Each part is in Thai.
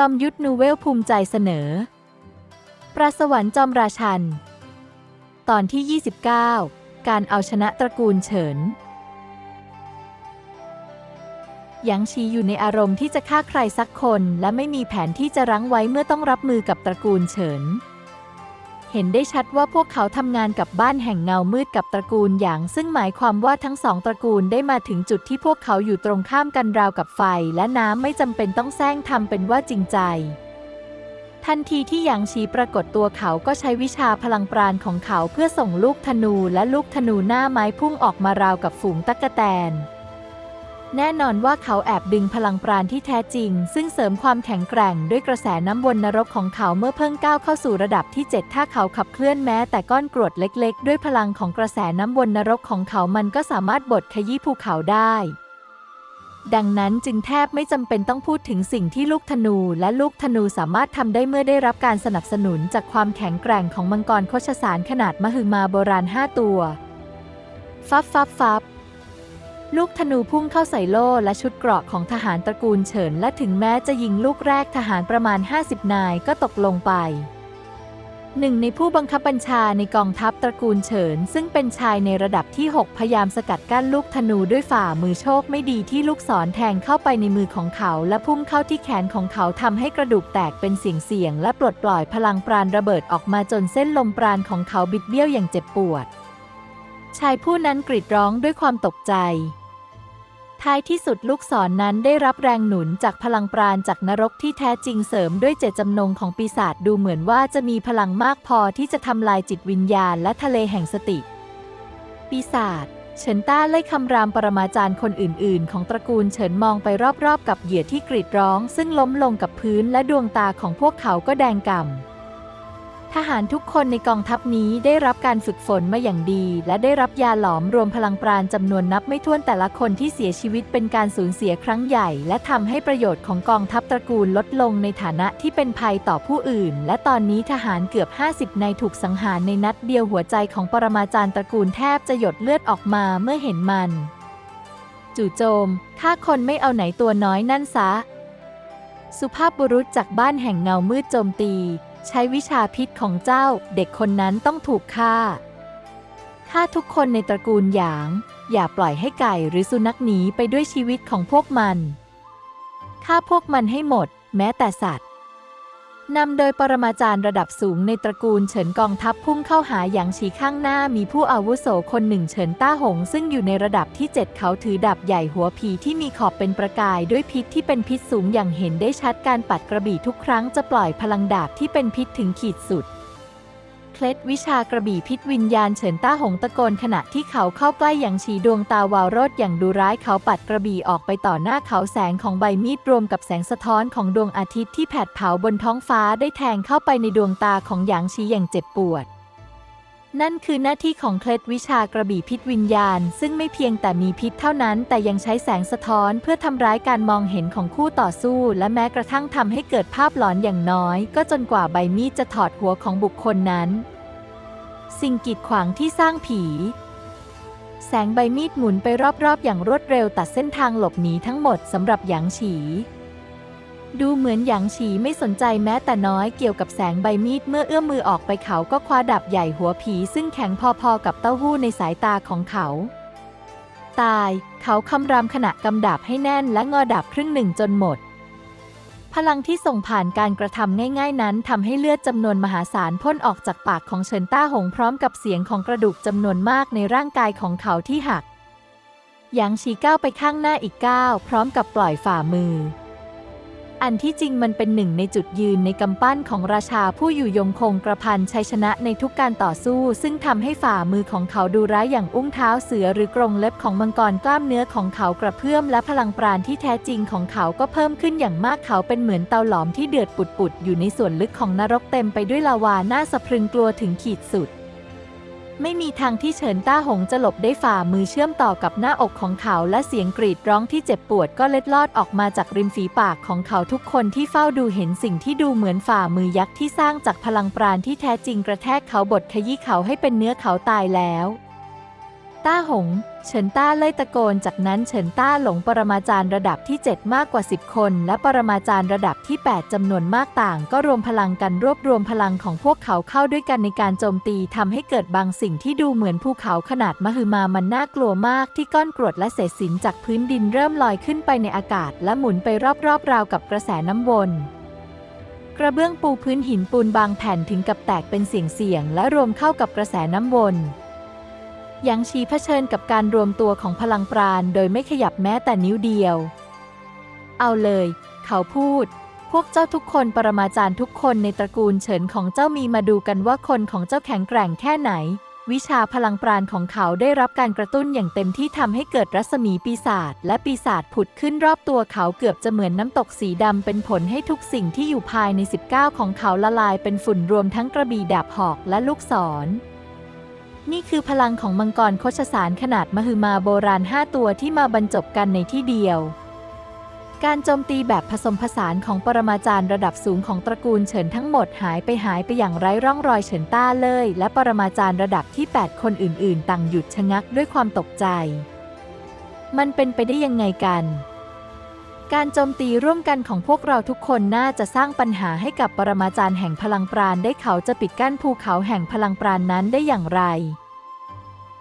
จอมยุทธนูเวลภูมิใจเสนอ ปราสวรรค์จอมราชัน ตอนที่ 29 การเอาชนะตระกูลเฉิน ยังชีอยู่ในอารมณ์ที่จะฆ่าใครสักคน และไม่มีแผนที่จะรั้งไว้เมื่อต้องรับมือกับตระกูลเฉิน เห็นได้ชัดว่าพวกเขาทำงานกับบ้านแห่งเงามืดกับตระกูลหยาง ซึ่งหมายความว่าทั้งสองตระกูลได้มาถึงจุดที่พวกเขาอยู่ตรงข้ามกันราวกับไฟ และน้ำไม่จำเป็นต้องแซงทำเป็นว่าจริงใจ ทันทีที่หยางชีปรากฏตัวเขาก็ใช้วิชาพลังปราณของเขาเพื่อส่งลูกธนูและลูกธนูหน้าไม้พุ่งออกมาราวกับฝูงตั๊กแตน แน่นอนว่าเขาแอบดึงพลังปราณที่แท้จริง ซึ่งเสริมความแข็งแกร่งด้วยกระแสน้ำวนนรกของเขาเมื่อเพิ่งก้าวเข้าสู่ระดับที่ 7 ถ้าเขาขับเคลื่อนแม้แต่ก้อนกรวดเล็กๆ ด้วยพลังของกระแสน้ำวนนรกของเขามันก็สามารถบดขยี้ภูเขาได้ ดังนั้นจึงแทบไม่จำเป็นต้องพูดถึงสิ่งที่ลูกธนูและลูกธนูสามารถทำได้เมื่อได้รับการสนับสนุนจากความแข็งแกร่งของมังกรโคชสารขนาดมหึมาโบราณ 5 ตัว ฟับฟับฟับ ลูกธนูพุ่งเข้าใส่โล่และชุดเกราะของทหารตระกูลเฉิน และถึงแม้จะยิงลูกแรกทหารประมาณ 50 นายก็ตกลงไป หนึ่งในผู้บังคับบัญชาในกองทัพตระกูลเฉิน ซึ่งเป็นชายในระดับที่ 6 พยายามสกัดกั้นลูกธนูด้วยฝ่ามือโชคไม่ดีที่ลูกศรแทงเข้าไปในมือของเขา และพุ่งเข้าที่แขนของเขาทำให้กระดูกแตกเป็นเสียงๆและปลดปล่อยพลังปราณระเบิดออกมาจนเส้นลมปราณของเขาบิดเบี้ยวอย่างเจ็บปวด ชายผู้นั้นกรีดร้องด้วยความตกใจ ท้ายที่สุดลูกศรนนั้นได้รับแรงหนุนจากพลังปราณจากนรกที่แท้จริงเสริมด้วยเจตจำนงของปีศาจดูเหมือนว่าจะมีพลังมากพอที่จะทำลายจิตวิญญาณและทะเลแห่งสติ ปีศาจเฉินต้าไล่คำรามปรมาจารย์คนอื่น ๆ ของตระกูลเฉินมองไปรอบ ๆ กับเหยื่อที่กรีดร้อง ซึ่งล้มลงกับพื้นและดวงตาของพวกเขาก็แดงก่ำ ทหารทุกคนในกองทัพนี้ได้รับการฝึกฝนมาอย่างดี และได้รับยาหลอมรวมพลังปราณจำนวนนับไม่ถ้วนแต่ละคนที่เสียชีวิตเป็นการสูญเสียครั้งใหญ่ และทำให้ประโยชน์ของกองทัพตระกูลลดลงในฐานะที่เป็นภัยต่อผู้อื่น และตอนนี้ทหารเกือบ 50ในายถูกสังหารในนัดเดียวหัวใจของปรมาจารย์ตระกูลแทบจะหยดเลือดออกมาเมื่อเห็นมัน จู่โจมฆ่าคนไม่เอาไหนตัวน้อยนั่นซะ สุภาพบุรุษจากบ้านแห่งเงามืดโจมตี ใช้วิชาพิษของเจ้า เด็กคนนั้นต้องถูกฆ่าฆ่าทุกคนในตระกูลหยาง อย่าปล่อยให้ไก่หรือสุนัขหนีไปด้วยชีวิตของพวกมันฆ่าพวกมันให้หมด แม้แต่สัตว์ นำโดยปรมาจารย์ระดับสูงในตระกูลเฉินกองทัพพุ่งเข้าหาหยางฉีข้างหน้ามีผู้อาวุโสคนหนึ่งเฉินต้าหง ซึ่งอยู่ในระดับที่ 7 เขาถือดาบใหญ่หัวผีที่มีขอบเป็นประกายด้วยพิษที่เป็นพิษสูงอย่างเห็นได้ชัดการปัดกระบี่ทุกครั้งจะปล่อยพลังดาบที่เป็นพิษถึงขีดสุด เคล็ดวิชากระบี่พิษวิญญาณเฉินต้าหงตะโกนขณะที่เขาเข้าใกล้อย่างฉีดวงตาวาวโรดอย่างดูร้ายเขาปัดกระบี่ออกไปต่อหน้าเขาแสงของใบมีดรวมกับแสงสะท้อนของดวงอาทิตย์ที่แผดเผาบนท้องฟ้าได้แทงเข้าไปในดวงตาของหยางชีอย่างเจ็บปวด นั่นคือหน้าที่ของเคล็ดวิชากระบี่พิษวิญญาณ ซึ่งไม่เพียงแต่มีพิษเท่านั้น แต่ยังใช้แสงสะท้อนเพื่อทำร้ายการมองเห็นของคู่ต่อสู้ และแม้กระทั่งทำให้เกิดภาพหลอนอย่างน้อย ก็จนกว่าใบมีดจะถอดหัวของบุคคลนั้น สิ่งกีดขวางที่สร้างผีแสงใบมีดหมุนไปรอบๆ อย่างรวดเร็วตัดเส้นทางหลบหนีทั้งหมดสำหรับหยางฉี ดูเหมือนหยางฉีไม่สนใจแม้แต่น้อยเกี่ยวกับแสงใบมีดเมื่อเอื้อมมือออกไปเขาก็คว้าดับใหญ่หัวผีซึ่งแข็งพอๆกับเต้าหู้ในสายตาของเขา ตายเขาคำรามขณะกำดาบให้แน่นและงอดาบครึ่งหนึ่งจนหมด พลังที่ส่งผ่านการกระทำง่าย ๆ นั้นทำให้เลือดจำนวนมหาศาลพ่นออกจากปากของเฉินต้าหงพร้อมกับเสียงของกระดูกจำนวนมากในร่างกายของเขาที่หักหยางชีก้าวไปข้างหน้าอีกก้าวพร้อมกับปล่อยฝ่ามือ อันที่จริงมันเป็นหนึ่งในจุดยืนในกำปั้นของราชาผู้อยู่ยงคงกระพันชัยชนะในทุกการต่อสู้ ซึ่งทำให้ฝ่ามือของเขาดูร้ายอย่างอุ้งเท้าเสือหรือกรงเล็บของมังกรกล้ามเนื้อของเขากระเพื่อมและพลังปราณที่แท้จริงของเขาก็เพิ่มขึ้นอย่างมากเขาเป็นเหมือนเตาหลอมที่เดือดปุดๆอยู่ในส่วนลึกของนรกเต็มไปด้วยลาวาน่าสะพรึงกลัวถึงขีดสุด ไม่มีทางที่เฉินต้าหงจะหลบได้ฝ่ามือเชื่อมต่อกับหน้าอกของเขาและเสียงกรีดร้องที่เจ็บปวดก็เล็ดลอดออกมาจากริมฝีปากของเขาทุกคนที่เฝ้าดูเห็นสิ่งที่ดูเหมือนฝ่ามือยักษ์ที่สร้างจากพลังปราณที่แท้จริงกระแทกเขาบดขยี้เขาให้เป็นเนื้อเขาตายแล้ว ต้าหง เฉินต้าเล่ยตะโกน จากนั้นเฉินต้าหลงปรมาจารย์ระดับที่ 7 มากกว่า 10 คน และปรมาจารย์ระดับที่ 8จำนวนมากต่าง ก็รวมพลังกันรวบรวมพลังของพวกเขาเข้าด้วยกันในการโจมตีทำให้เกิดบางสิ่งที่ดูเหมือนภูเขาขนาดมหึมามันน่ากลัวมากที่ก้อนกรวดและเศษสินจากพื้นดินเริ่มลอยขึ้นไปในอากาศ และหมุนไปรอบๆราวกับกระแสน้ำวนกระเบื้องปูพื้นหินปูนบางแผ่นถึงกับแตกเป็นเสียงๆและรวมเข้ากับกระแสน้ำวน ยางชีเผชิญกับการรวมตัวของพลังปราณโดยไม่ขยับแม้แต่นิ้วเดียว เอาเลย เขาพูด พวกเจ้าทุกคนปรมาจารย์ทุกคนในตระกูลเฉินของเจ้ามีมาดูกันว่าคนของเจ้าแข็งแกร่งแค่ไหน วิชาพลังปราณของเขาได้รับการกระตุ้นอย่างเต็มที่ทำให้เกิดรัศมีปีศาจและปีศาจผุดขึ้นรอบตัวเขาเกือบจะเหมือนน้ำตกสีดำเป็นผลให้ทุกสิ่งที่อยู่ภายใน 19 ของเขาละลายเป็นฝุ่นรวมทั้งกระบี่ดาบหอกและลูกศร นี่คือพลังของมังกรโคชสารขนาดมหึมาโบราณ 5 ตัวที่มาบรรจบกันในที่เดียว การโจมตีแบบผสมผสานของปรมาจารย์ระดับสูงของตระกูลเฉินทั้งหมดหายไปหายไปอย่างไร้ร่องรอยเฉินต้าเลย และปรมาจารย์ระดับที่ 8 คนอื่น ๆ ต่างหยุดชะงักด้วยความตกใจ มันเป็นไปได้ยังไงกัน การโจมตีร่วมกันของพวกเราทุกคนน่าจะสร้างปัญหาให้กับปรมาจารย์แห่งพลังปราณได้เขาจะปิดกั้นภูเขาแห่งพลังปราณนั้นได้อย่างไร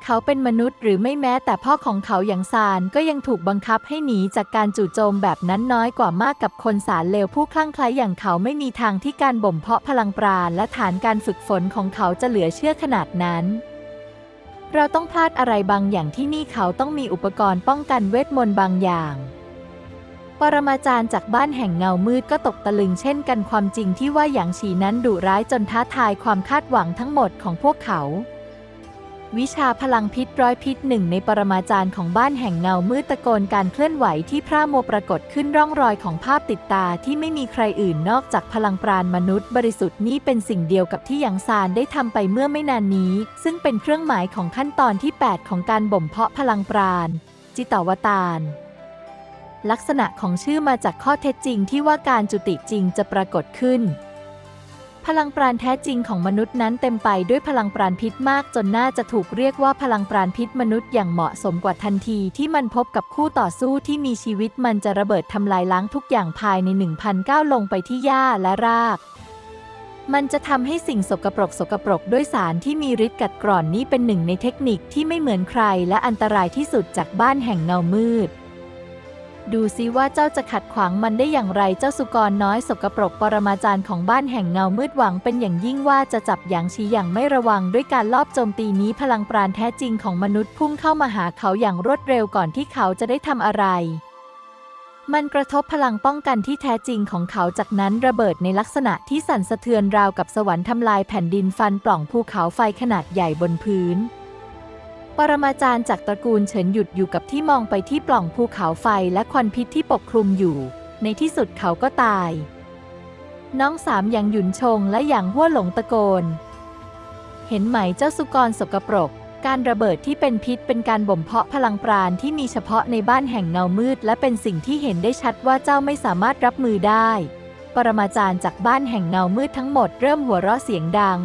เขาเป็นมนุษย์หรือไม่แม้แต่พ่อของเขาอย่างซานก็ยังถูกบังคับให้หนีจากการจู่โจมแบบนั้นน้อยกว่ามากกับคนสารเลวผู้คลั่งไคล้อย่างเขาไม่มีทางที่การบ่มเพาะพลังปราณและฐานการฝึกฝนของเขาจะเหลือเชื่อขนาดนั้นเราต้องพลาดอะไรบางอย่างที่นี่เขาต้องมีอุปกรณ์ป้องกันเวทมนต์บางอย่าง ปรมาจารย์จากบ้านแห่งเงามืดก็ตกตะลึงเช่นกันความจริงที่ว่าหยางฉีนั้นดุร้ายจนท้าทายความคาดหวังทั้งหมดของพวกเขา วิชาพลังพิษร้อยพิษหนึ่งในปรมาจารย์ของบ้านแห่งเงามืดตะโกนการเคลื่อนไหวที่พร่าโมปรากฏขึ้นร่องรอยของภาพติดตาที่ไม่มีใครอื่นนอกจากพลังปราณมนุษย์บริสุทธิ์นี้เป็นสิ่งเดียวกับที่หยางซานได้ทำไปเมื่อไม่นานนี้ ซึ่งเป็นเครื่องหมายของขั้นตอนที่ 8 ของการบ่มเพาะพลังปราณจิตาวตาร ลักษณะของชื่อมาจากข้อเท็จจริงที่ว่าการจุติจริงจะปรากฏขึ้น พลังปราณแท้จริงของมนุษย์นั้นเต็มไปด้วยพลังปราณพิษมากจนน่าจะถูกเรียกว่าพลังปราณพิษมนุษย์อย่างเหมาะสมกว่าทันทีที่มันพบกับคู่ต่อสู้ที่มีชีวิตมันจะระเบิดทำลายล้างทุกอย่างภายใน1,009ลงไปที่หญ้าและรากมันจะทำให้สิ่งสกปรกสกปรกด้วยสารที่มีฤทธิ์กัดกร่อนนี้เป็นหนึ่งในเทคนิคที่ไม่เหมือนใครและอันตรายที่สุดจากบ้านแห่งเงามืด ดูซิว่าเจ้าจะขัดขวางมันได้อย่างไรเจ้าสุกรน้อยสกปรกปรมาจารย์ของบ้านแห่งเงามืดหวังเป็นอย่างยิ่งว่าจะจับหยางชีอย่างไม่ระวังด้วยการลอบโจมตีนี้พลังปราณแท้จริงของมนุษย์พุ่งเข้ามาหาเขาอย่างรวดเร็วก่อนที่เขาจะได้ทำอะไร มันกระทบพลังป้องกันที่แท้จริงของเขาจากนั้นระเบิดในลักษณะที่สั่นสะเทือนราวกับสวรรค์ทำลายแผ่นดินฟันปล่องภูเขาไฟขนาดใหญ่บนพื้น ปรมาจารย์จากตระกูลเฉินหยุดอยู่กับที่มองไปที่ปล่องภูเขาไฟและควันพิษที่ปกคลุมอยู่ ในที่สุดเขาก็ตาย น้องสามอย่างหยุนชงและอย่างหัวหลงตะโกน เห็นไหมเจ้าสุกรสกปรก การระเบิดที่เป็นพิษเป็นการบ่มเพาะพลังปราณที่มีเฉพาะในบ้านแห่งเงามืด และเป็นสิ่งที่เห็นได้ชัดว่าเจ้าไม่สามารถรับมือได้ ปรมาจารย์จากบ้านแห่งเงามืดทั้งหมดเริ่มหัวเราะเสียงดัง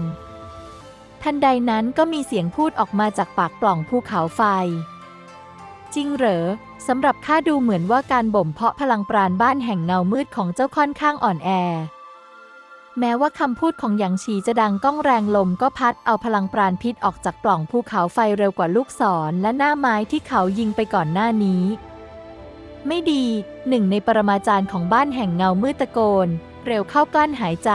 ทันใดนั้นก็มีเสียงพูดออกมาจากปากปล่องภูเขาไฟ จริงเหรอสำหรับข้าดูเหมือนว่าการบ่มเพาะพลังปราณบ้านแห่งเงามืดของเจ้าค่อนข้างอ่อนแอ แม้ว่าคำพูดของหยางฉีจะดังก้องแรงลมก็พัดเอาพลังปราณพิษออกจากปล่องภูเขาไฟเร็วกว่าลูกศรและหน้าไม้ที่เขายิงไปก่อนหน้านี้ ไม่ดี หนึ่งในปรมาจารย์ของบ้านแห่งเงามืดตะโกน เร็วเข้ากลั้นหายใจ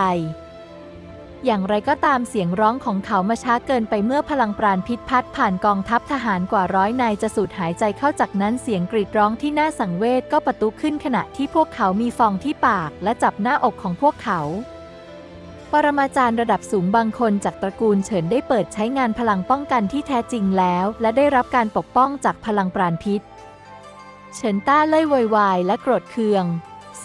อย่างไรก็ตามเสียงร้องของเขามาช้าเกินไปเมื่อพลังปราณพิษพัดผ่านกองทัพทหารกว่าร้อยนายจะสูดหายใจเข้าจากนั้นเสียงกรีดร้องที่น่าสังเวชก็ประตุขึ้นขณะที่พวกเขามีฟองที่ปากและจับหน้าอกของพวกเขาปรมาจารย์ระดับสูงบางคนจากตระกูลเฉินได้เปิดใช้งานพลังป้องกันที่แท้จริงแล้ว และได้รับการปกป้องจากพลังปราณพิษ เฉินต้าเล่ยโวยวายและโกรธเคือง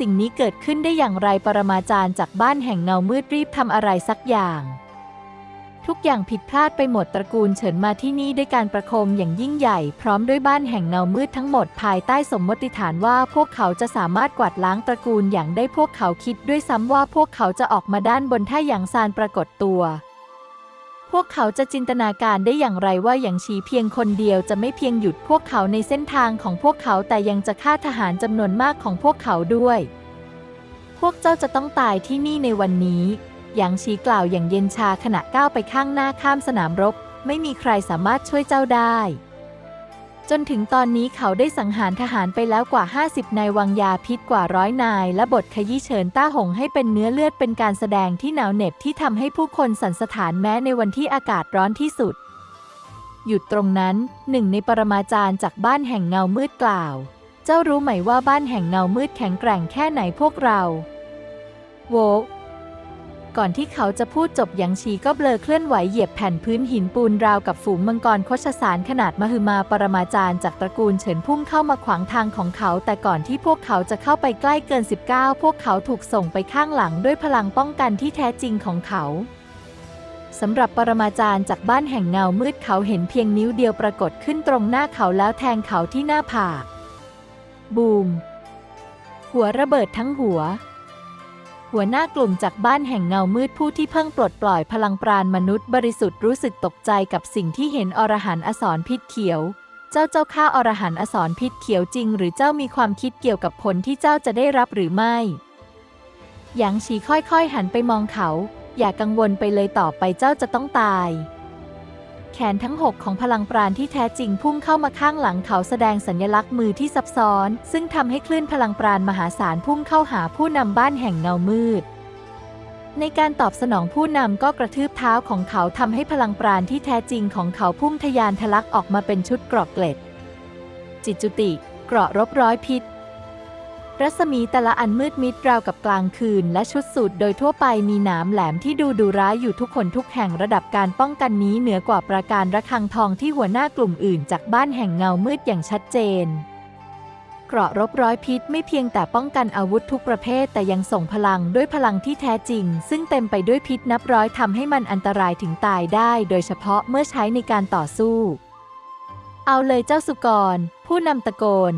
สิ่งนี้เกิดขึ้นได้อย่างไรปรมาจารย์จากบ้านแห่งเงามืดรีบทำอะไรสักอย่าง ทุกอย่างผิดพลาดไปหมดตระกูลเฉินมาที่นี่ด้วยการประคมอย่างยิ่งใหญ่ พร้อมด้วยบ้านแห่งเงามืดทั้งหมดภายใต้สมมติฐานว่าพวกเขาจะสามารถกวาดล้างตระกูลอย่างได้พวกเขาคิดด้วยซ้ำว่าพวกเขาจะออกมาด้านบนถ้าอย่างซานปรากฏตัว พวกเขาจะจินตนาการได้อย่างไรว่าอย่างชีเพียงคนเดียวจะไม่เพียงหยุดพวกเขาในเส้นทางของพวกเขาแต่ยังจะฆ่าทหารจำนวนมากของพวกเขาด้วย พวกเจ้าจะต้องตายที่นี่ในวันนี้ อย่างชีกล่าวอย่างเย็นชาขณะก้าวไปข้างหน้าข้ามสนามรบ ไม่มีใครสามารถช่วยเจ้าได้ จนถึงตอนนี้เขาได้สังหารทหารไปแล้วกว่า 50 นายวางยาพิษกว่าร้อยนาย และบทขยี้เฉินต้าหงให้เป็นเนื้อเลือดเป็นการแสดงที่หนาวเหน็บที่ทำให้ผู้คนสันสถานแม้ในวันที่อากาศร้อนที่สุด หยุดตรงนั้นหนึ่งในปรมาจารย์จากบ้านแห่งเงามืดกล่าว เจ้ารู้ไหมว่าบ้านแห่งเงามืดแข็งแกร่งแค่ไหนพวกเรา โว ก่อนที่เขาจะพูดจบหยางชีก็เบลอเคลื่อนไหวเหยียบแผ่นพื้นหินปูนราวกับฝูงมังกรคชสารขนาดมหึมาปรมาจารย์จากตระกูลเฉินพุ่งเข้ามาขวางทางของเขา แต่ก่อนที่พวกเขาจะเข้าไปใกล้เกิน 19 พวกเขาถูกส่งไปข้างหลังด้วยพลังป้องกันที่แท้จริงของเขาสำหรับปรมาจารย์จากบ้านแห่งเงามืดเขาเห็นเพียงนิ้วเดียวปรากฏขึ้นตรงหน้าเขาแล้วแทงเขาที่หน้าผากบูม หัวระเบิดทั้งหัว หัวหน้ากลุ่มจากบ้านแห่งเงามืดผู้ที่เพิ่งปลดปล่อยพลังปราณมนุษย์บริสุทธิ์รู้สึกตกใจกับสิ่งที่เห็นอรหันต์อสรพิษเขียว เจ้าเจ้าข้าอรหันต์อสรพิษเขียวจริง หรือเจ้ามีความคิดเกี่ยวกับผลที่เจ้าจะได้รับหรือไม่หยางฉีค่อยๆ หันไปมองเขา อย่ากังวลไปเลยต่อไปเจ้าจะต้องตาย แขนทั้งหกของพลังปราณที่แท้จริงพุ่งเข้ามาข้างหลังเขาแสดงสัญลักษณ์มือที่ซับซ้อน ซึ่งทำให้คลื่นพลังปราณมหาศาลพุ่งเข้าหาผู้นำบ้านแห่งเงามืด ในการตอบสนองผู้นำก็กระทืบเท้าของเขาทำให้พลังปราณที่แท้จริงของเขาพุ่งทะยานทะลักออกมาเป็นชุดเกราะเกล็ด จิตจุติ เกราะรบร้อยพิษ รัศมีแต่ละอันมืดมิดราวกับกลางคืน และชุดสูตรโดยทั่วไปมีหนามแหลมที่ดูดุร้ายอยู่ทุกคนทุกแห่งระดับการป้องกันนี้เหนือกว่าประการระฆังทองที่หัวหน้ากลุ่มอื่นจากบ้านแห่งเงามืดอย่างชัดเจนเกราะรบร้อยพิษไม่เพียงแต่ป้องกันอาวุธทุกประเภท แต่ยังส่งพลังด้วยพลังที่แท้จริง ซึ่งเต็มไปด้วยพิษนับร้อยทำให้มันอันตรายถึงตายได้ โดยเฉพาะเมื่อใช้ในการต่อสู้ เอาเลยเจ้าสุกร ผู้นำตะโกน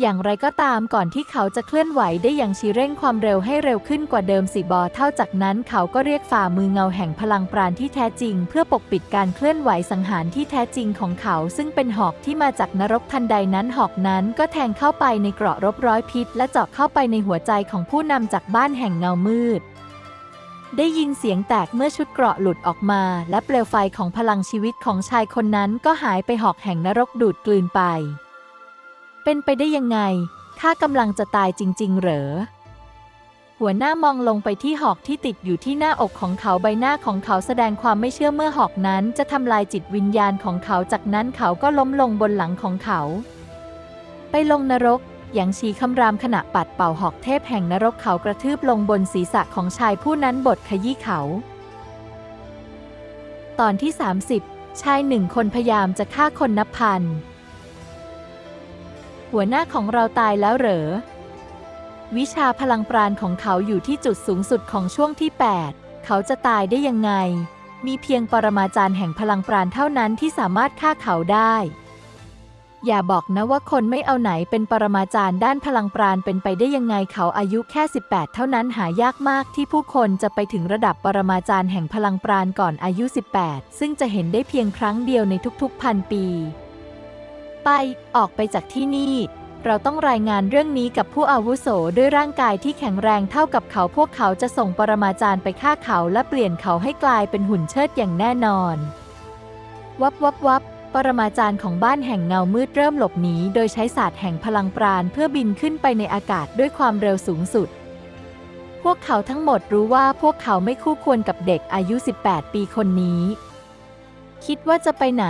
อย่างไรก็ตามก่อนที่เขาจะเคลื่อนไหวได้อย่างชีเร่งความเร็วให้เร็วขึ้นกว่าเดิมสิบอเท่าจากนั้นเขาก็เรียกฝ่ามือเงาแห่งพลังปราณที่แท้จริง เพื่อปกปิดการเคลื่อนไหวสังหารที่แท้จริงของเขา ซึ่งเป็นหอกที่มาจากนรกทันใดนั้นหอกนั้นก็แทงเข้าไปในเกราะรบร้อยพิษ และเจาะเข้าไปในหัวใจของผู้นำจากบ้านแห่งเงามืดได้ยินเสียงแตกเมื่อชุดเกราะหลุดออกมา และเปลวไฟของพลังชีวิตของชายคนนั้นก็หายไปหอกแห่งนรกดูดกลืนไป เป็นไปได้ยังไง ข้ากำลังจะตายจริง ๆ เหรอ หัวหน้ามองลงไปที่หอกที่ติดอยู่ที่หน้าอกของเขาใบหน้าของเขาแสดงความไม่เชื่อเมื่อหอกนั้นจะทำลายจิตวิญญาณของเขาจากนั้นเขาก็ล้มลงบนหลังของเขา ไปลงนรกอย่างชีคำรามขณะปัดเป่าหอกเทพแห่งนรกเขากระทืบลงบนศีรษะของชายผู้นั้นบทขยี้เขา ตอนที่ 30 ชายหนึ่งคนพยายามจะฆ่าคนนับพัน หัวหน้าของเราตายแล้วเหรอ วิชาพลังปราณของเขาอยู่ที่จุดสูงสุดของช่วงที่ 8 เขาจะตายได้ยังไง มีเพียงปรมาจารย์แห่งพลังปราณเท่านั้นที่สามารถฆ่าเขาได้ อย่าบอกนะว่าคนไม่เอาไหนเป็นปรมาจารย์ด้านพลังปราณเป็นไปได้ยังไงเขาอายุแค่ 18 เท่านั้นหายากมากที่ผู้คนจะไปถึงระดับปรมาจารย์แห่งพลังปราณก่อนอายุ 18 ซึ่งจะเห็นได้เพียงครั้งเดียวในทุกๆพันปี ไป ออกไปจากที่นี่ เราต้องรายงานเรื่องนี้กับผู้อาวุโสด้วยร่างกายที่แข็งแรงเท่ากับเขาพวกเขาจะส่งปรมาจารย์ไปฆ่าเขาและเปลี่ยนเขาให้กลายเป็นหุ่นเชิดอย่างแน่นอน วับวับวับปรมาจารย์ของบ้านแห่งเงามืดเริ่มหลบหนีโดยใช้ศาสตร์แห่งพลังปราณเพื่อบินขึ้นไปในอากาศด้วยความเร็วสูงสุด พวกเขาทั้งหมดรู้ว่าพวกเขาไม่คู่ควรกับเด็กอายุ 18 ปีคนนี้ คิดว่าจะไปไหน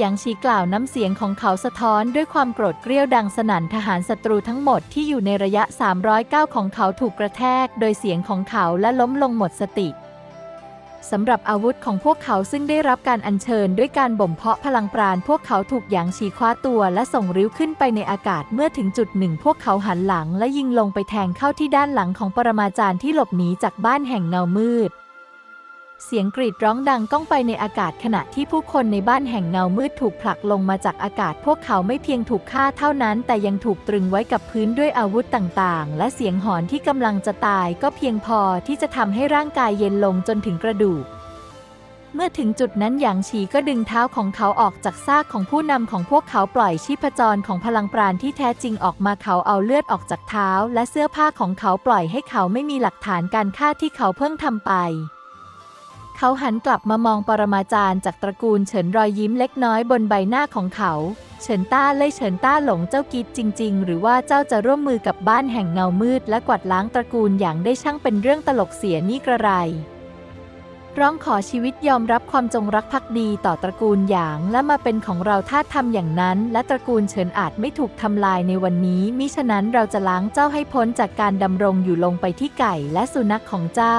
หยางชีกล่าวน้ำเสียงของเขาสะท้อนด้วยความโกรธเกรี้ยวดังสนั่นทหารศัตรูทั้งหมดที่อยู่ในระยะ 309 ของเขาถูกกระแทก โดยเสียงของเขาและล้มลงหมดสติสำหรับอาวุธของพวกเขาซึ่งได้รับการอัญเชิญด้วยการบ่มเพาะพลังปราณ พวกเขาถูกหยางชีคว้าตัวและส่งริ้วขึ้นไปในอากาศเมื่อถึงจุดหนึ่ง พวกเขาหันหลังและยิงลงไปแทงเข้าที่ด้านหลังของปรมาจารย์ที่หลบหนีจากบ้านแห่งเงามืด เสียงกรีดร้องดังก้องไปในอากาศขณะที่ผู้คนในบ้านแห่งเงามืดถูกผลักลงมาจากอากาศ พวกเขาไม่เพียงถูกฆ่าเท่านั้น แต่ยังถูกตรึงไว้กับพื้นด้วยอาวุธต่างๆ และเสียงหอนที่กำลังจะตายก็เพียงพอที่จะทำให้ร่างกายเย็นลงจนถึงกระดูก เมื่อถึงจุดนั้นหยางฉีก็ดึงเท้าของเขาออกจากซากของผู้นำของพวกเขาปล่อยชีพจรของพลังปราณที่แท้จริงออกมาเขาเอาเลือดออกจากเท้า และเสื้อผ้าของเขาปล่อยให้เขาไม่มีหลักฐานการฆ่าที่เขาเพิ่งทำไป เขาหันกลับมามองปรมาจารย์จากตระกูลเฉินรอยยิ้มเล็กน้อยบนใบหน้าของเขา เฉินต้าเล่ยเฉินต้าหลงเจ้ากิดจริง ๆ หรือว่าเจ้าจะร่วมมือกับบ้านแห่งเงามืด และกวาดล้างตระกูลอย่างได้ช่างเป็นเรื่องตลกเสียนี่กระไร ร้องขอชีวิตยอมรับความจงรักภักดีต่อตระกูลหยางและมาเป็นของเราถ้าทำอย่างนั้น และตระกูลเฉินอาจไม่ถูกทำลายในวันนี้ มิฉะนั้นเราจะล้างเจ้าให้พ้นจากการดำรงอยู่ลงไปที่ไก่และสุนัขของเจ้า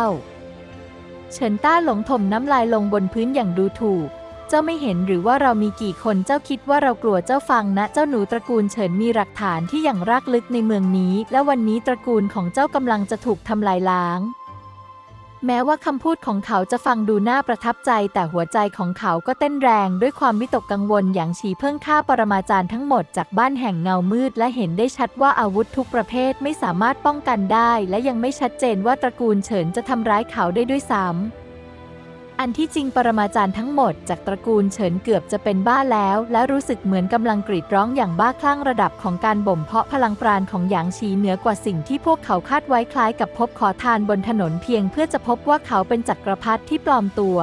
เฉินต้าหลงถมน้ำลายลงบนพื้นอย่างดูถูก เจ้าไม่เห็นหรือว่าเรามีกี่คนเจ้าคิดว่าเรากลัวเจ้าฟังนะ เจ้าหนูตระกูลเฉินมีหลักฐานที่อย่างรากลึกในเมืองนี้ และวันนี้ตระกูลของเจ้ากำลังจะถูกทำลายล้าง แม้ว่าคำพูดของเขาจะฟังดูน่าประทับใจ แต่หัวใจของเขาก็เต้นแรงด้วยความวิตกกังวลอย่างฉีเพิ่งฆ่าปรมาจารย์ทั้งหมดจากบ้านแห่งเงามืด และเห็นได้ชัดว่าอาวุธทุกประเภทไม่สามารถป้องกันได้ และยังไม่ชัดเจนว่าตระกูลเฉินจะทำร้ายเขาได้ด้วยซ้ำ อันที่จริงปรมาจารย์ทั้งหมดจากตระกูลเฉินเกือบจะเป็นบ้าแล้ว และรู้สึกเหมือนกำลังกรีดร้องอย่างบ้าคลั่งระดับของการบ่มเพาะพลังปราณของหยางชีเหนือกว่าสิ่งที่พวกเขาคาดไว้คล้ายกับพบขอทานบนถนนเพียงเพื่อจะพบว่าเขาเป็นจักรพรรดิที่ปลอมตัว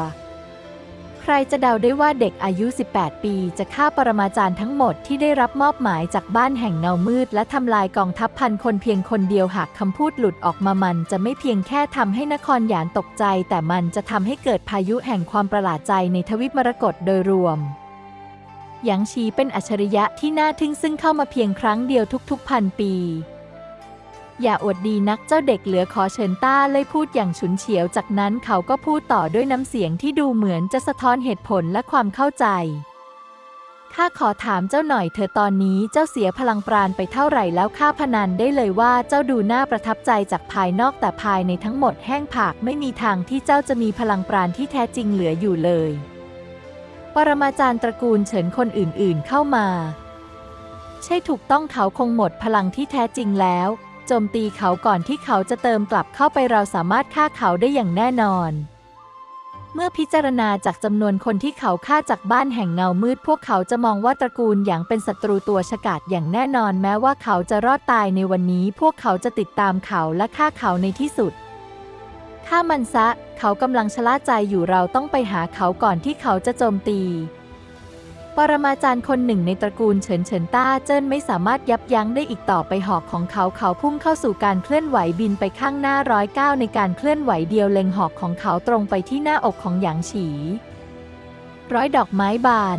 รจะเดาได้ว่าเด็กอายุ 18 ปี จะฆ่าปรมาจารย์ทั้งหมดที่ได้รับมอบหมายจากบ้านแห่งเงามืด และทำลายกองทัพพันคนเพียงคนเดียวหากคำพูดหลุดออกมามัน จะไม่เพียงแค่ทำให้นครหยานตกใจ แต่มันจะทำให้เกิดพายุแห่งความประหลาดใจในทวิปมรกตโดยรวมหยางชีเป็นอัจฉริยะที่น่าทึ่งซึ่งเข้ามาเพียงครั้งเดียวทุกๆพันปี อย่าอวดดีนักเจ้าเด็กเหลือขอเชิญต้าเลยพูดอย่างฉุนเฉียว จากนั้นเขาก็พูดต่อด้วยน้ำเสียงที่ดูเหมือนจะสะท้อนเหตุผลและความเข้าใจ ข้าขอถามเจ้าหน่อยเธอตอนนี้เจ้าเสียพลังปราณไปเท่าไหร่แล้วข้าพนันได้เลยว่าเจ้าดูน่าประทับใจจากภายนอกแต่ภายในทั้งหมดแห้งผากไม่มีทางที่เจ้าจะมีพลังปราณที่แท้จริงเหลืออยู่เลย ปรมาจารย์ตระกูลเฉินคนอื่นๆเข้ามา ใช่ถูกต้องเขาคงหมดพลังที่แท้จริงแล้ว โจมตีเขาก่อนที่เขาจะเติมกลับเข้าไปเราสามารถฆ่าเขาได้อย่างแน่นอน เมื่อพิจารณาจากจำนวนคนที่เขาฆ่าจากบ้านแห่งเงามืด พวกเขาจะมองว่าตระกูลอย่างเป็นศัตรูตัวฉกาจอย่างแน่นอนแม้ว่าเขาจะรอดตายในวันนี้ พวกเขาจะติดตามเขาและฆ่าเขาในที่สุดฆ่ามันซะ เขากำลังชะล่าใจอยู่เราต้องไปหาเขาก่อนที่เขาจะโจมตี ปรมาจารย์คนหนึ่งในตระกูลเฉินเฉินต้าเจิ้นไม่สามารถยับยั้งได้อีกต่อไปหอกของเขาเขาพุ่งเข้าสู่การเคลื่อนไหวบินไปข้างหน้าร้อยเก้าในการเคลื่อนไหวเดียวเล็งหอกของเขาตรงไปที่หน้าอกของหยางฉีร้อยดอกไม้บาน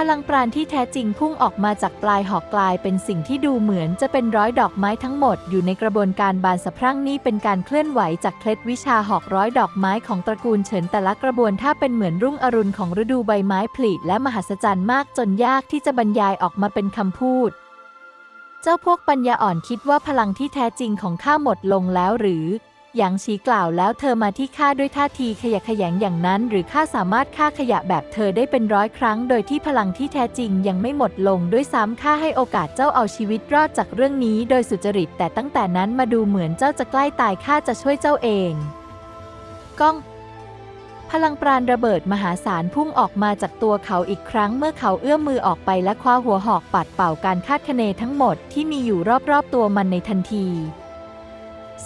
พลังปราณที่แท้จริงพุ่งออกมาจากปลายหอกกลายเป็นสิ่งที่ดูเหมือนจะเป็นร้อยดอกไม้ทั้งหมดอยู่ในกระบวนการบานสะพรั่งนี้เป็นการเคลื่อนไหวจากเคล็ดวิชาหอกร้อยดอกไม้ของตระกูลเฉินแต่ละกระบวนท่าเป็นเหมือนรุ่งอรุณของฤดูใบไม้ผลิและมหัศจรรย์มากจนยากที่จะบรรยายออกมาเป็นคำพูด เจ้าพวกปัญญาอ่อนคิดว่าพลังที่แท้จริงของข้าหมดลงแล้วหรือ หยางชีกล่าวแล้วเธอมาที่ข้าด้วยท่าทีขยะแขยงอย่างนั้น หรือข้าสามารถฆ่าขยะแบบเธอได้เป็นร้อยครั้ง โดยที่พลังที่แท้จริงยังไม่หมดลงด้วยซ้ำข้าให้โอกาสเจ้าเอาชีวิตรอดจากเรื่องนี้ โดยสุจริต แต่ตั้งแต่นั้นมาดูเหมือนเจ้าจะใกล้ตายข้าจะช่วยเจ้าเองก้องพลังปราณระเบิดมหาศาลพุ่งออกมาจากตัวเขาอีกครั้งเมื่อเขาเอื้อมมือออกไปและคว้าหัวหอกปัดเป่าการคาดคะเนทั้งหมดที่มีอยู่รอบๆตัวมันในทันที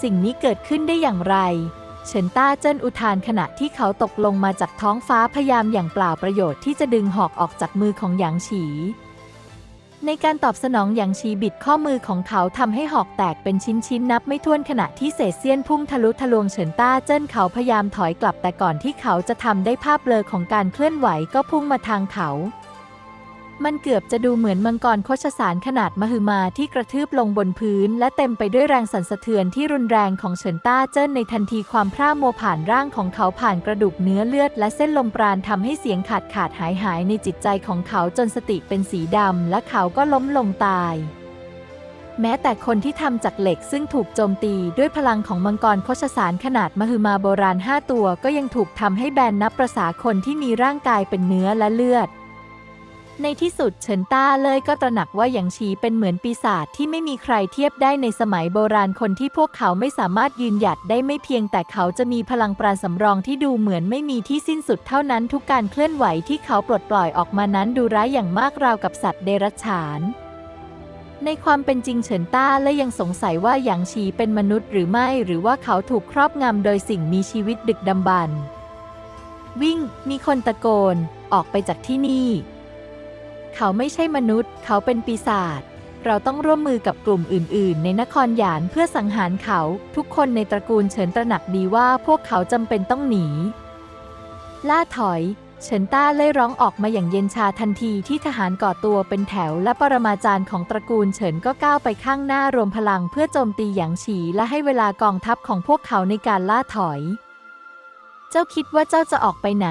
สิ่งนี้เกิดขึ้นได้อย่างไร เฉินต้าเจิ้นอุทานขณะที่เขาตกลงมาจากท้องฟ้าพยายามอย่างเปล่าประโยชน์ที่จะดึงหอกออกจากมือของหยางฉี ในการตอบสนองหยางฉีบิดข้อมือของเขาทำให้หอกแตกเป็นชิ้นๆนับไม่ถ้วนขณะที่เศษเสี้ยนพุ่งทะลุทะลวงเฉินต้าเจิ้นเขาพยายามถอยกลับแต่ก่อนที่เขาจะทำได้ภาพเบลอของการเคลื่อนไหวก็พุ่งมาทางเขา มันเกือบจะดูเหมือนมังกรโคชสารขนาดมหึมาที่กระทืบลงบนพื้น และเต็มไปด้วยแรงสั่นสะเทือนที่รุนแรงของเฉินต้าเจิ้นในทันทีความพร่ามัวผ่านร่างของเขาผ่านกระดูกเนื้อเลือด และเส้นลมปราณทำให้เสียงขาดขาดหายหายในจิตใจของเขาจนสติเป็นสีดำและเขาก็ล้มลงตายแม้แต่คนที่ทำจากเหล็กซึ่งถูกโจมตีด้วยพลังของมังกรโคชสารขนาดมหึมาโบราณห้าตัวก็ยังถูกทำให้แบนนับประษาคนที่มีร่างกายเป็นเนื้อและเลือด ในที่สุดเฉินต้าเลยก็ตระหนักว่าหยางชีเป็นเหมือนปีศาจที่ไม่มีใครเทียบได้ในสมัยโบราณคนที่พวกเขาไม่สามารถยืนหยัดได้ไม่เพียงแต่เขาจะมีพลังปราณสำรองที่ดูเหมือนไม่มีที่สิ้นสุดเท่านั้นทุกการเคลื่อนไหวที่เขาปลดปล่อยออกมานั้นดูร้ายอย่างมากราวกับสัตว์เดรัจฉานในความเป็นจริงเฉินต้าและยังสงสัยว่าหยางชีเป็นมนุษย์หรือไม่ หรือว่าเขาถูกครอบงำโดยสิ่งมีชีวิตดึกดำบรรพ์วิ่ง มีคนตะโกน ออกไปจากที่นี่ เขาไม่ใช่มนุษย์ เขาเป็นปีศาจเราต้องร่วมมือกับกลุ่มอื่น ๆ ในนครหยานเพื่อสังหารเขา ทุกคนในตระกูลเฉินตระหนักดีว่าพวกเขาจำเป็นต้องหนี ล่าถอย เฉินต้าเล่ยร้องออกมาอย่างเย็นชาทันทีที่ทหารก่อตัวเป็นแถว และปรมาจารย์ของตระกูลเฉินก็ก้าวไปข้างหน้ารวมพลังเพื่อโจมตีหยางฉีและให้เวลากองทัพของพวกเขาในการล่าถอย เจ้าคิดว่าเจ้าจะออกไปไหน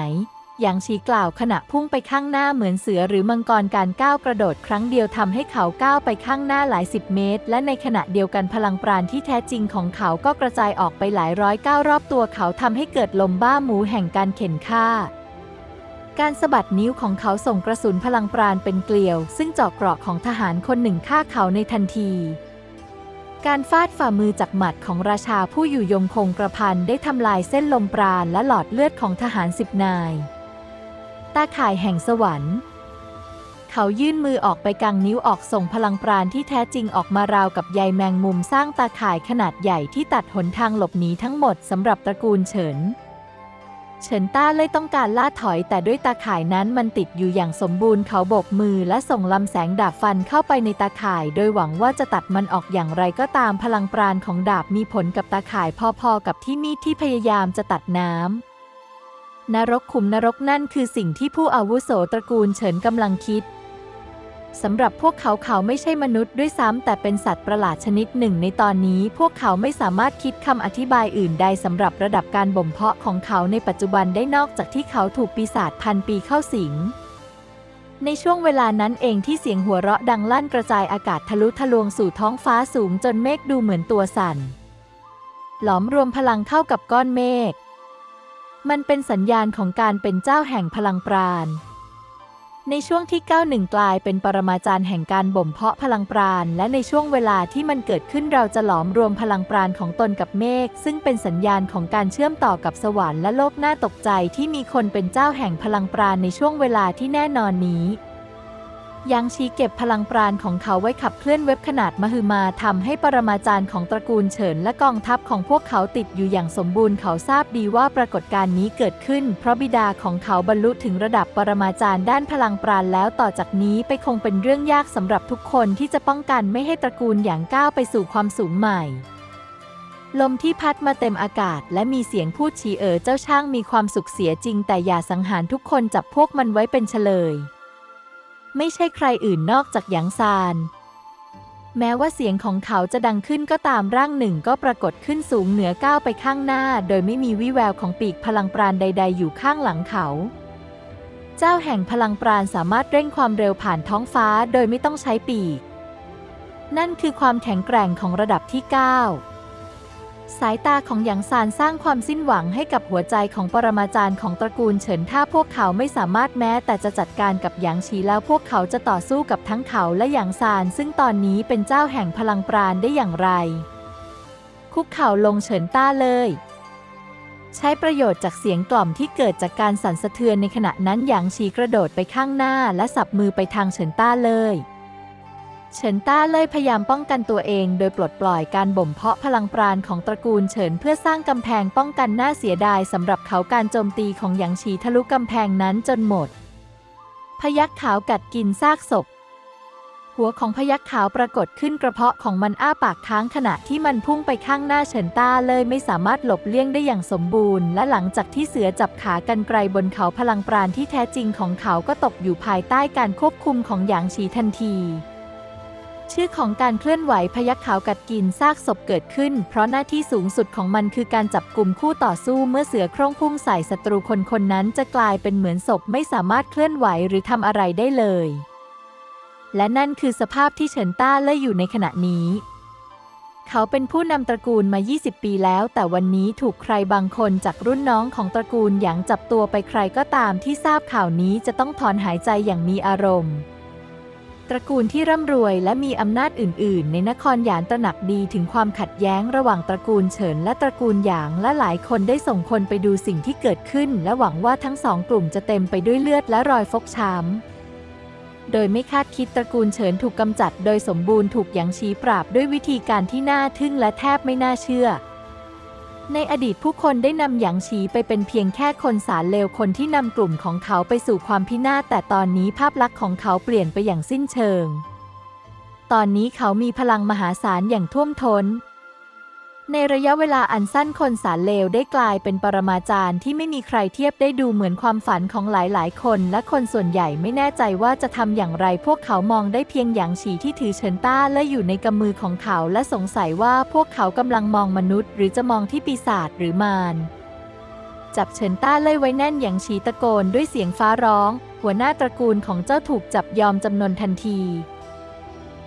หยางฉีกล่าวขณะพุ่งไปข้างหน้าเหมือนเสือหรือมังกรการก้าวกระโดดครั้งเดียวทำให้เขาก้าวไปข้างหน้าหลายสิบเมตร และในขณะเดียวกันพลังปราณที่แท้จริงของเขาก็กระจายออกไปหลายร้อยก้าวรอบตัวเขาทำให้เกิดลมบ้าหมูแห่งการเข็นฆ่าการสะบัดนิ้วของเขาส่งกระสุนพลังปราณเป็นเกลียว ซึ่งเจาะเกราะของทหารคนหนึ่งฆ่าเขาในทันที การฟาดฝ่ามือจากหมัดของราชาผู้อยู่ยงคงกระพันได้ทำลายเส้นลมปราณและหลอดเลือดของทหารสิบนายาข่ายแห่งสวรรค์ เขายื่นมือออกไปกางนิ้วออกส่งพลังปราณที่แท้จริงออกมาราวกับใยแมงมุมสร้างตาข่ายขนาดใหญ่ที่ตัดหนทางหลบหนีทั้งหมดสำหรับตระกูลเฉินเฉินต้าเลยต้องการล่าถอยแต่ด้วยตาข่ายนั้นมันติดอยู่อย่างสมบูรณ์เขาโบกมือและส่งลำแสงดาบฟันเข้าไปในตาข่าย โดยหวังว่าจะตัดมันออกอย่างไรก็ตามพลังปราณของดาบมีผลกับตาข่ายพอๆกับที่มีดที่พยายามจะตัดน้ำ นรกขุมนรกนั่นคือสิ่งที่ผู้อาวุโสตระกูลเฉินกำลังคิดสำหรับพวกเขาเขาไม่ใช่มนุษย์ด้วยซ้ำแต่เป็นสัตว์ประหลาดชนิดหนึ่งในตอนนี้ พวกเขาไม่สามารถคิดคำอธิบายอื่นใดสำหรับระดับการบ่มเพาะของเขาในปัจจุบันได้นอกจากที่เขาถูกปีศาจพันปีเข้าสิง ในช่วงเวลานั้นเองที่เสียงหัวเราะดังลั่นกระจายอากาศทะลุทะลวงสู่ท้องฟ้าสูงจนเมฆดูเหมือนตัวสั่น หลอมรวมพลังเข้ากับก้อนเมฆ มันเป็นสัญญาณของการเป็นเจ้าแห่งพลังปราณ ในช่วงที่ 91 กลายเป็นปรมาจารย์แห่งการบ่มเพาะพลังปราณ และในช่วงเวลาที่มันเกิดขึ้นเราจะหลอมรวมพลังปราณของตนกับเมฆซึ่งเป็นสัญญาณของการเชื่อมต่อกับสวรรค์และโลกน่าตกใจที่มีคนเป็นเจ้าแห่งพลังปราณในช่วงเวลาที่แน่นอนนี้ ยังชี้เก็บพลังปราณของเขาไว้ขับเคลื่อนเว็บขนาดมหึมาทำให้ปรมาจารย์ของตระกูลเฉินและกองทัพของพวกเขาติดอยู่อย่างสมบูรณ์เขาทราบดีว่าปรากฏการณ์นี้เกิดขึ้น เพราะบิดาของเขาบรรลุถึงระดับปรมาจารย์ด้านพลังปราณแล้วต่อจากนี้ไปคงเป็นเรื่องยากสำหรับทุกคนที่จะป้องกันไม่ให้ตระกูลอย่างก้าวไปสู่ความสูงใหม่ลมที่พัดมาเต็มอากาศ และมีเสียงพูดฉีเอ๋อเจ้าช่างมีความสุขเสียจริง แต่อย่าสังหารทุกคนจับพวกมันไว้เป็นเฉลย ไม่ใช่ใครอื่นนอกจากหยางซาน แม้ว่าเสียงของเขาจะดังขึ้นก็ตามร่างหนึ่งก็ปรากฏขึ้นสูงเหนือก้าวไปข้างหน้า โดยไม่มีวิแววของปีกพลังปราณใด ๆ อยู่ข้างหลังเขา เจ้าแห่งพลังปราณสามารถเร่งความเร็วผ่านท้องฟ้าโดยไม่ต้องใช้ปีก นั่นคือความแข็งแกร่งของระดับที่ 9 สายตาของหยางซานสร้างความสิ้นหวังให้กับหัวใจของปรมาจารย์ของตระกูลเฉินถ้าพวกเขาไม่สามารถแม้แต่จะจัดการกับหยางฉีแล้วพวกเขาจะต่อสู้กับทั้งเขาและหยางซานซึ่งตอนนี้เป็นเจ้าแห่งพลังปราณได้อย่างไร คุกเข่าลงเฉินต้าเลย ใช้ประโยชน์จากเสียงกล่อมที่เกิดจากการสั่นสะเทือนในขณะนั้นหยางฉีกระโดดไปข้างหน้าและสับมือไปทางเฉินต้าเลย เฉินต้าเลยพยายามป้องกันตัวเอง โดยปลดปล่อยการบ่มเพาะพลังปราณของตระกูลเฉินเพื่อสร้างกำแพงป้องกันน่าเสียดายสำหรับเขาการโจมตีของหยางฉีทะลุกำแพงนั้นจนหมด พยักขาวกัดกินซากศพ หัวของพยักขาวปรากฏขึ้นกระเพาะของมันอ้าปากค้างขณะที่มันพุ่งไปข้างหน้าเฉินต้าเลยไม่สามารถหลบเลี่ยงได้อย่างสมบูรณ์ และหลังจากที่เสือจับขากันไกลบนเขาพลังปราณที่แท้จริงของเขาก็ตกอยู่ภายใต้การควบคุมของหยางฉีทันที ชื่อของการเคลื่อนไหวพยักขาวกัดกินซากศพเกิดขึ้น เพราะหน้าที่สูงสุดของมันคือการจับกลุ่มคู่ต่อสู้เมื่อเสือโคร่งพุ่งใส่ศัตรูคนคนนั้นจะกลายเป็นเหมือนศพไม่สามารถเคลื่อนไหวหรือทำอะไรได้เลย และนั่นคือสภาพที่เฉินต้าเล่ยอยู่ในขณะนี้ เขาเป็นผู้นำตระกูลมา 20 ปีแล้ว แต่วันนี้ถูกใครบางคนจากรุ่นน้องของตระกูลหยางจับตัวไปใครก็ตามที่ทราบข่าวนี้จะต้องถอนหายใจอย่างมีอารมณ์ ตระกูลที่ร่ำรวยและมีอำนาจอื่น ๆ ในนครหยานตระหนักดีถึงความขัดแย้งระหว่างตระกูลเฉินและตระกูลหยางและหลายคนได้ส่งคนไปดูสิ่งที่เกิดขึ้น และหวังว่าทั้งสองกลุ่มจะเต็มไปด้วยเลือดและรอยฟกช้ำ โดยไม่คาดคิดตระกูลเฉินถูกกำจัด โดยสมบูรณ์ถูกหยางชี้ปราบด้วยวิธีการที่น่าทึ่งและแทบไม่น่าเชื่อ ในอดีตผู้คนได้นำหยางฉีไปเป็นเพียงแค่คนสารเลวคนที่นำกลุ่มของเขาไปสู่ความพินาศแต่ตอนนี้ภาพลักษณ์ของเขาเปลี่ยนไปอย่างสิ้นเชิง ตอนนี้เขามีพลังมหาศาลอย่างท่วมทน้น ในระยะเวลาอันสั้นคนสารเลวได้กลายเป็นปรมาจารย์ที่ไม่มีใครเทียบได้ดูเหมือนความฝันของหลายๆ คน และคนส่วนใหญ่ไม่แน่ใจว่าจะทำอย่างไร พวกเขามองได้เพียงหยางฉีที่ถือเฉินต้าและอยู่ในกำมือของเขาและสงสัยว่าพวกเขากำลังมองมนุษย์ หรือจะมองที่ปีศาจหรือมารจับเฉินต้าเล่ยไว้แน่นหยางฉีตะโกนด้วยเสียงฟ้าร้อง หัวหน้าตระกูลของเจ้าถูกจับยอมจำนนทันที